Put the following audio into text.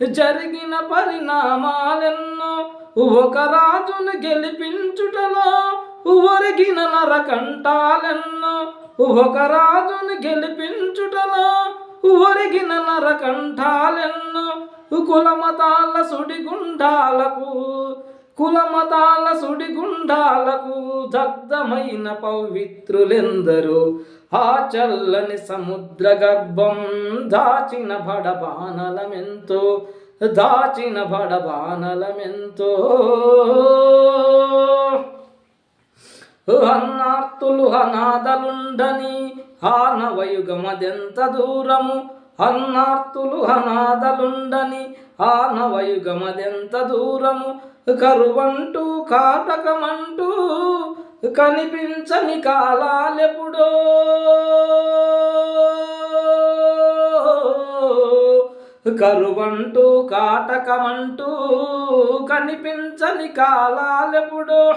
జరిగిన పరిణామాలెన్నో ఒక రాజును గెలిపించుటలో ఒరిగిన నరకంఠాలెన్నో ఒక రాజును గెలిపించుటలో ఒరిగిన నరకంఠాలెన్నో కులమతాల సుడిగుండాలకు కులమతాల సుడిగుండాలకు దగ్ధమైన పవిత్రులెందరూ ఆ చల్లని సముద్ర గర్భం దాచిన బడబానలమెంతో దాచిన బడబానలమెంతో. అన్నార్తులు అనాథలుండని ఆనవయుగమదెంత దూరము? అన్నార్తులు అనాథలుండని ఆనవయుగమదెంత దూరము? కరువంటూ కాటకమంటూ కనిపించని కాలాలెప్పుడో? కరువంటూ కాటకమంటూ కనిపించని కాలాలెప్పుడో?